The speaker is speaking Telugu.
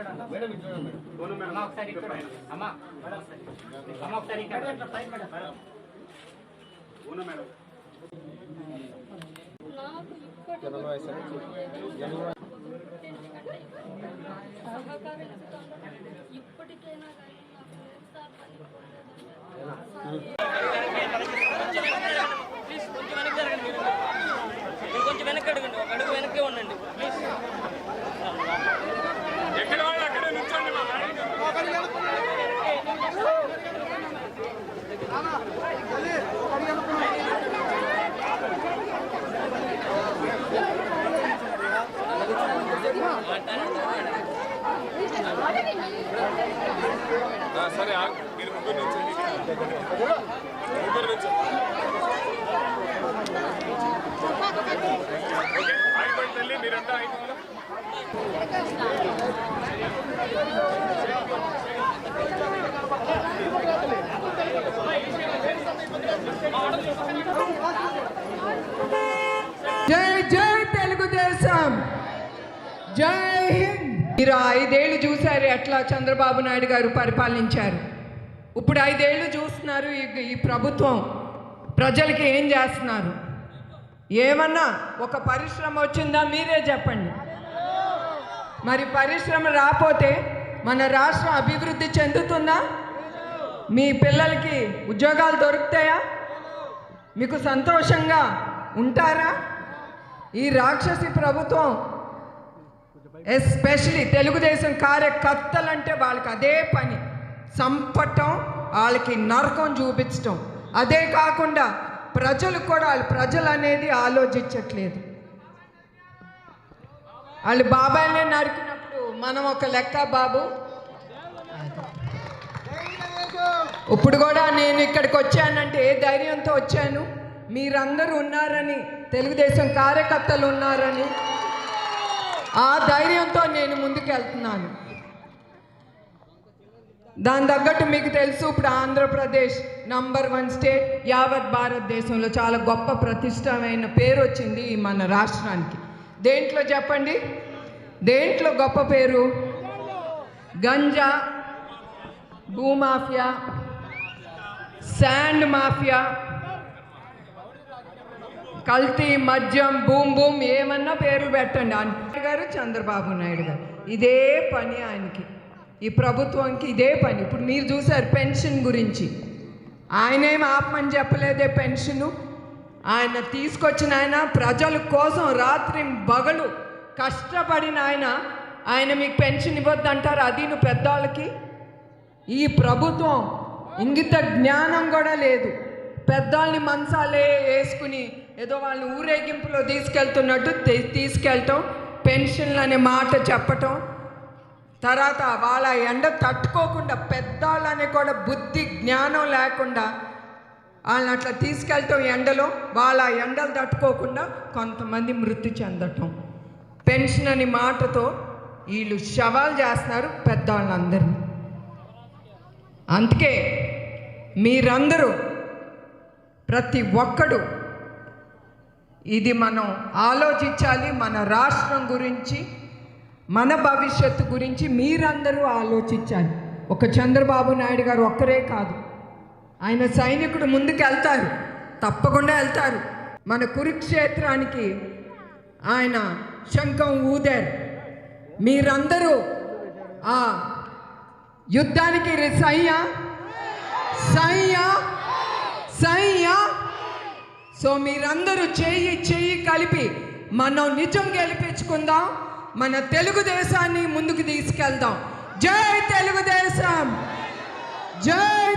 వెనక్కి సార్ మీరు సార్ ప్లీజ్ కొంచెం వెనక్కి సార్ నాకు ఇప్పటి సహకారం ఇస్తాను ఇప్పటికైనా కానీ నాకు సార్ సరే ఆగు. మీరు ముగ్గురు నుంచోండి ముగ్గురు నుంచో ఓకే ఆగిపోయింది తల్లి మీరంతా ఆగిపోవాలి జై జై తెలుగుదేశం జై హింద్ మీరు ఐదేళ్ళు చూశారు ఎట్లా చంద్రబాబు నాయుడు గారు పరిపాలించారు. ఇప్పుడు ఐదేళ్ళు చూస్తున్నారు ఈ ఈ ప్రభుత్వం. ప్రజలకి ఏం చేస్తున్నారు? ఏమన్నా ఒక పరిశ్రమ వచ్చిందా? మీరే చెప్పండి. మరి పరిశ్రమ రాపోతే మన రాష్ట్రం అభివృద్ధి చెందుతుందా? మీ పిల్లలకి ఉద్యోగాలు దొరుకుతాయా? మీకు సంతోషంగా ఉంటారా? ఈ రాక్షసి ప్రభుత్వం ఎస్పెషలీ తెలుగుదేశం కార్యకర్తలు అంటే వాళ్ళకి అదే పని. చంపటం వాళ్ళకి నరకం చూపించటం. అదే కాకుండా ప్రజలు కూడా వాళ్ళు ప్రజలు అనేది ఆలోచించట్లేదు. వాళ్ళు బాబాయ్ని నరికినప్పుడు మనం ఒక లెక్క బాబు? ఇప్పుడు కూడా నేను ఇక్కడికి వచ్చానంటే ఏ ధైర్యంతో వచ్చాను? మీరందరూ ఉన్నారని తెలుగుదేశం కార్యకర్తలు ఉన్నారని. ఆ ధైర్యంతో నేను ముందుకెళ్తున్నాను. దాని తగ్గట్టు మీకు తెలుసు ఇప్పుడు ఆంధ్రప్రదేశ్ నంబర్ వన్ స్టేట్ యావత్ భారతదేశంలో చాలా గొప్ప ప్రతిష్టమైన పేరు వచ్చింది ఈ మన రాష్ట్రానికి. దేంట్లో చెప్పండి? దేంట్లో గొప్ప పేరు? గంజా భూమాఫియా శాండ్ మాఫియా కల్తీ మద్యం బూమ్ బూమ్ ఏమన్నా పేర్లు పెట్టండి. అన్న గారు చంద్రబాబు నాయుడు గారు. ఇదే పని ఆయనకి. ఈ ప్రభుత్వంకి ఇదే పని. ఇప్పుడు మీరు చూసారు పెన్షన్ గురించి. ఆయనేం ఆపమని చెప్పలేదే పెన్షను. ఆయన తీసుకొచ్చిన ఆయన ప్రజల కోసం రాత్రి బగలు కష్టపడిన ఆయన ఆయన మీకు పెన్షన్ ఇవ్వద్దంటారు అది నువ్వు పెద్దవాళ్ళకి ఈ ప్రభుత్వం ఇంగిత జ్ఞానం కూడా లేదు. పెద్దవాళ్ళని మంచాలే వేసుకుని ఏదో వాళ్ళని ఊరేగింపులో తీసుకెళ్తున్నట్టు తీసుకెళ్ళటం పెన్షన్లు అనే మాట చెప్పటం. తర్వాత వాళ్ళ ఎండ తట్టుకోకుండా పెద్దవాళ్ళని కూడా బుద్ధి జ్ఞానం లేకుండా వాళ్ళని అట్లా తీసుకెళ్ళటం ఎండలో. వాళ్ళ ఎండలు తట్టుకోకుండా కొంతమంది మృతి చెందటం. పెన్షన్ అనే మాటతో వీళ్ళు శవాలు చేస్తున్నారు పెద్దవాళ్ళందరినీ అందుకే మీరందరూ ప్రతి ఒక్కడు ఇది మనం ఆలోచించాలి మన రాష్ట్రం గురించి మన భవిష్యత్తు గురించి మీరందరూ ఆలోచించాలి. ఒక చంద్రబాబు నాయుడు గారు ఒక్కరే కాదు. ఆయన సైనికుడు ముందుకు వెళ్తారు తప్పకుండా వెళ్తారు. మన కురుక్షేత్రానికి ఆయన శంఖం ఊదారు. మీరందరూ ఆ యుద్ధానికి సయ్య? సయ్యా? సయ్యా? సో మీరందరూ చేయి చెయ్యి కలిపి మనం నిజం గెలిపించుకుందాం. మన తెలుగుదేశాన్ని ముందుకు తీసుకెళ్దాం. జై తెలుగుదేశం! జై